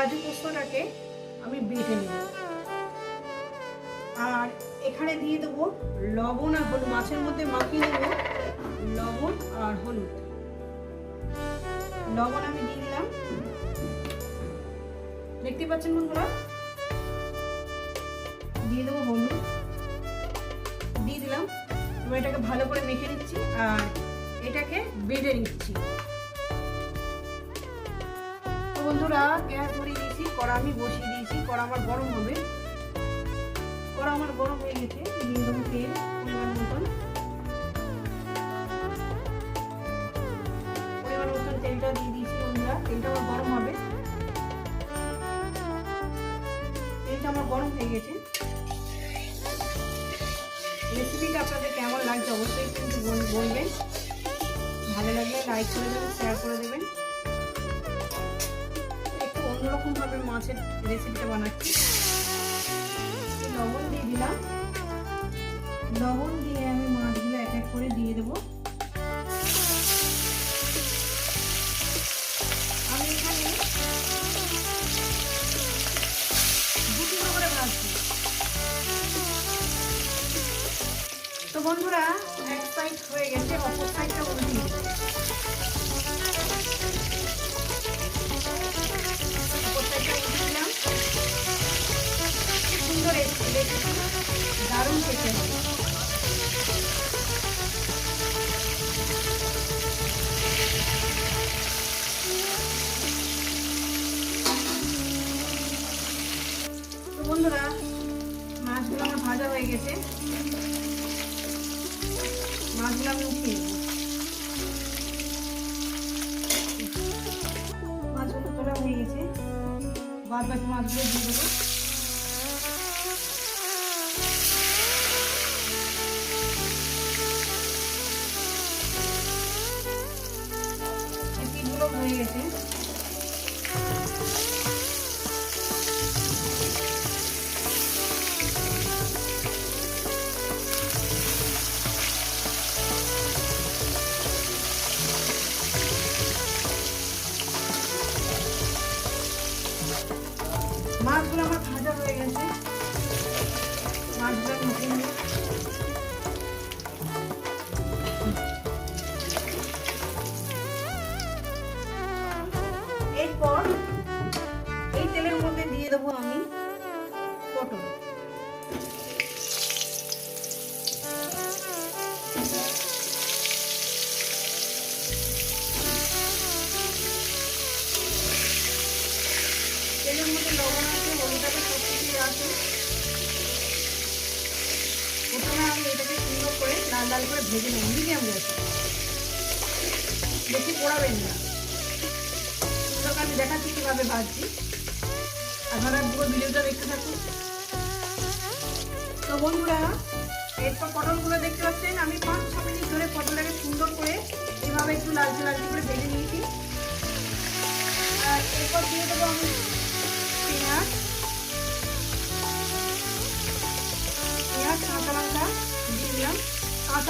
কাজু পোস্তটাকে আমি বেটে নেব। আর এখানে দিয়ে দেবো লবণ আর হলুদ। মাছের মধ্যে মাখিয়ে দেবো লবণ আর হলুদ। লবণ আমি দিয়ে দিলাম। দেখতে পাচ্ছেন বন্ধুরা? দিয়ে দেবো হলুদ। দিয়ে দিলাম। এবার এটাকে ভালো করে মেখে নিচ্ছি আর এটাকে বেটে নিচ্ছি। বন্ধুরা, গ্যাস ধরিয়ে দিয়েছি, কড়া আমি বসিয়ে দিয়েছি, কড়া আমার গরম হবে। কড়া আমার গরম হয়ে গেছে তেল মতন। মতন তেলটা দিয়ে দিয়েছি তেলটা আমার গরম হবে। তেলটা আমার গরম রেসিপিটা আপনাদের কেমন লাগছে অবশ্যই কিন্তু বলবেন। ভালো লাগলে লাইক করে দেবেন শেয়ার করে দেবেন। একটু অন্যরকম ভাবে মাছের রেসিপিটা বানাচ্ছি। লবণ দিয়ে দিলাম। লবণ দিয়ে আমি মাছগুলো এক এক করে দিয়ে দেবো। আমি এখানে দুটো করে ভাজছি তো বন্ধুরা, এক সাইড হয়ে গেছে, অপর সাইডটা উল্টিয়ে দারুণ খেতে হবে বন্ধুরা, মাছগুলো আমার ভাজা হয়ে গেছে। মাছগুলো আমি উঠিয়ে মাছগুলো তোলা হয়ে গেছে। বাদ বাকি মাছগুলো দিয়ে দেবো। হয়ে গেছে মাছগুলো আমার ভাজা হয়ে গেছে মাছগুলো তেলের মধ্যে লবণ আছে হলুদাকে সব কিছু আছে প্রথমে আমি এটাকে সুন্দর করে লাল লাল করে ভেজে নেব, মিডিয়াম গ্যাসে বেশি পোড়াবেন না। সুন্দর আমি দেখাচ্ছি কীভাবে ভাজছি। আপনারা পুরো ভিডিওটা দেখতে থাকুন। তো বন্ধুরা, এরপর পটলগুলো দেখতে পাচ্ছেন, আমি পাঁচ, ছ মিনিট ধরে পটলটাকে সুন্দর করে এভাবে একটু লালচে লালচে করে ভেজে নিয়েছি। আর এরপর দিয়ে দেবো আমি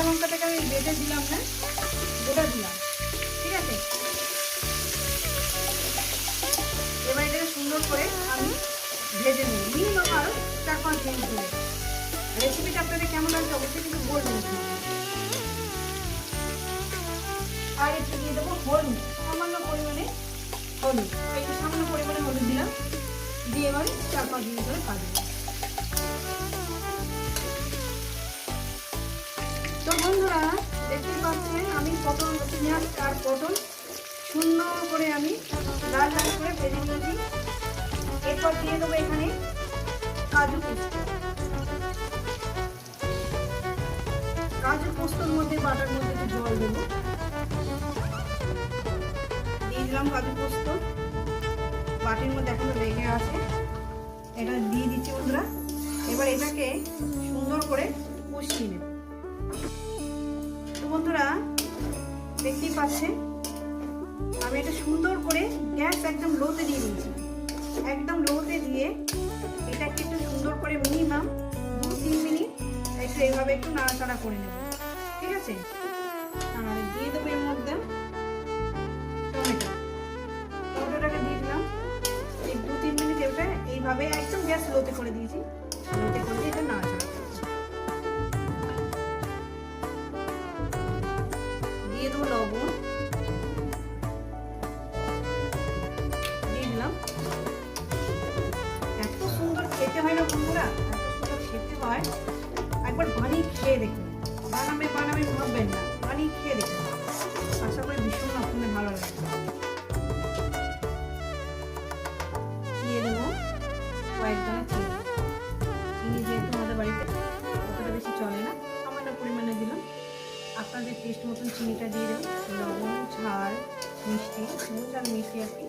কাঁচা লঙ্কাটাকে আমি বেটে দিলাম না গোটা দিলাম। ঠিক আছে? এবার এটাকে সুন্দর করে আমি ভেজে নিই। মিনিমাম আরও চার পাঁচ মিনিট ধরে। রেসিপিটা আপনাদের কেমন লাগছে অবশ্যই কিন্তু বলবেন। আর একটু দিয়ে দেবো হলুদ। সামান্য পরিমাণে হলুদ। একটু সামান্য পরিমাণে হলুদ দিলাম। দিয়ে এবার চার পাঁচ মিনিট ধরে ভাজবো দেখতে আমি পটল পেঁয়াজ আর পটল সুন্দর করে আমি লাল লাল করে ভেজে নিয়েছি। এরপর দিয়ে দেবো এখানে কাজু কাজু পোস্তর মধ্যে, বাটার মধ্যে একটু জল দেবো। দিয়ে দিলাম কাজু পোস্ত। বাটির মধ্যে এখনও লেগে আছে। এটা দিয়ে দিচ্ছি বন্ধুরা। এবার এটাকে সুন্দর করে কষিয়ে নেব। বন্ধুরা, দেখতেই পাচ্ছেন? আমি এটা সুন্দর করে গ্যাস একদম লোতে দিয়ে দিয়েছি। একদম লোতে দিয়ে এটাকে একটু সুন্দর করে মিনিমাম দু তিন মিনিট একটু এইভাবে একটু নাড়াচাড়া করে নেব। ঠিক আছে? আর দিয়ে দেবো এর মধ্যে টমেটো। টমেটোটাকে দিয়ে দিলাম। এই দু তিন এইভাবে একদম গ্যাস লোতে করে দিয়েছি। লোতে করে হয় না? বন্ধুরা খেতে হয়। একবার বানিয়ে খেয়ে দেখুন। বানাবে বানাবে ভাববেন না। বানিয়ে খেয়ে দেখুন। আশা করি ভীষণ আপনাদের ভালো লাগবে। দিয়ে দেবো কয়েকজনের চিনি। চিনি যেহেতু আমাদের বাড়িতে, অতটা বেশি চলে না। সামান্য পরিমাণে দিলাম। আপনাদের টেস্ট মতন চিনিটা দিয়ে দেবেন লবণ, ঝাল, মিষ্টি, নুন, ঝাল, মিষ্টি আর কি।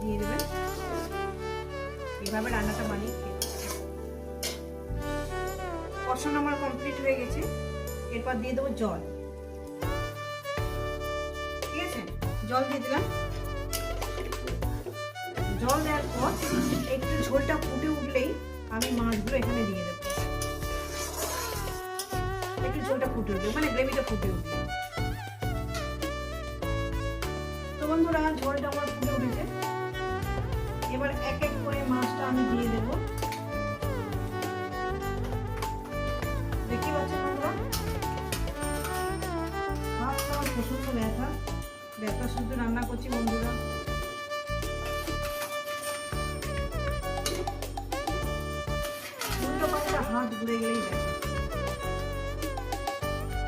দিয়ে দেবেন। এইভাবে রান্নাটা বানিয়ে খেয়ে কষানো আমার কমপ্লিট হয়ে গেছে। এরপর দিয়ে দেবো জল। ঠিক আছে? জল দিয়ে দিলাম। জল দেওয়ার পর একটু ঝোলটা ফুটে উঠলেই আমি মাছগুলো এখানে দিয়ে দেবো। একটু ঝোলটা ফুটে উঠবে মানে গ্রেভিটা ফুটে উঠবে। তো বন্ধুরা, ঝোলটা আমার ফুটে উঠেছে। এবার এক এক করে মাছটা আমি দিয়ে দেব। করছি বন্ধুরা। উল্টো হাত ঘুরে গেলেই ব্যথা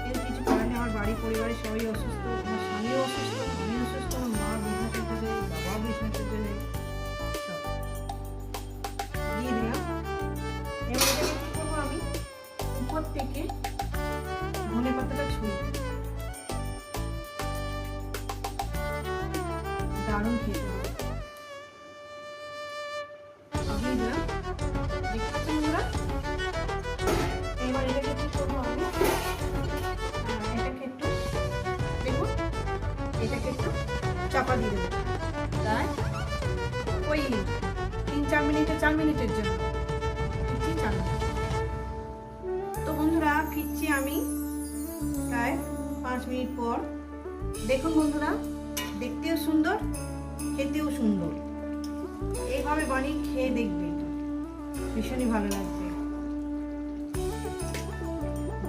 এর কিছু কারণে আমার বাড়ি পরিবারের সবাই অসুস্থ, আমার স্বামীও অসুস্থ, আমি অসুস্থ, আমার মা বিছনা করতে যায় বাবাও বিছনা করতে যায় সব। দিয়ে দিলাম। এবার এটাকে কি করব আমি? উপর থেকে তিন চার মিনিটে চার মিনিটের জন্য। চার তো বন্ধুরা, ফিরছি আমি প্রায় পাঁচ মিনিট পর। দেখুন বন্ধুরা, দেখতেও সুন্দর, খেতেও সুন্দর। এইভাবে বানিয়ে খেয়ে দেখবে। ভীষণই ভালো লাগবে।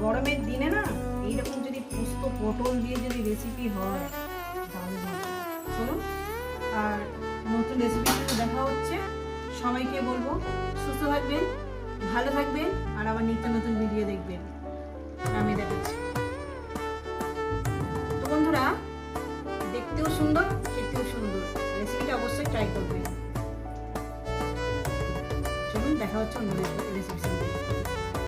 গরমের দিনে না, এইরকম যদি পোস্ত, পটল দিয়ে যদি রেসিপি হয়, দারুণ চলুন, আর নতুন রেসিপি দেখা হচ্ছে। সবাইকে বলব সুস্থ থাকবেন ভালো থাকবেন আর আবার নিত্য নতুন ভিডিও দেখবেন।